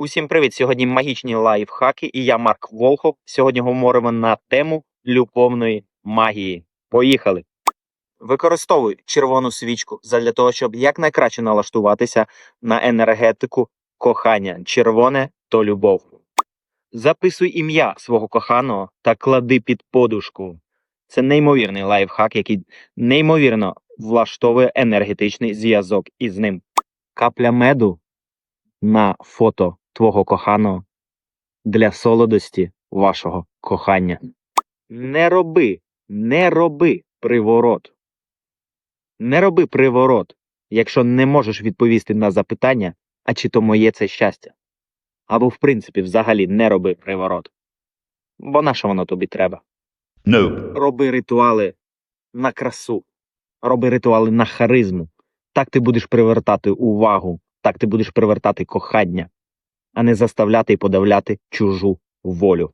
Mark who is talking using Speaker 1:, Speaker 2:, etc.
Speaker 1: Усім привіт! Сьогодні магічні лайфхаки, і я Марк Волхов. Сьогодні говоримо на тему любовної магії. Поїхали! Використовуй червону свічку задля того, щоб якнайкраще налаштуватися на енергетику кохання. Червоне то любов. Записуй ім'я свого коханого та клади під подушку. Це неймовірний лайфхак, який неймовірно влаштовує енергетичний зв'язок із ним. Капля меду на фото твого коханого для солодості вашого кохання. Не роби, не роби приворот. Не роби приворот, якщо не можеш відповісти на запитання, а чи то моє це щастя. Або, в принципі, взагалі не роби приворот. Бо на що воно тобі треба?
Speaker 2: No.
Speaker 1: Роби ритуали на красу, роби ритуали на харизму. Так ти будеш привертати увагу, так ти будеш привертати кохання, а не заставляти і подавляти чужу волю.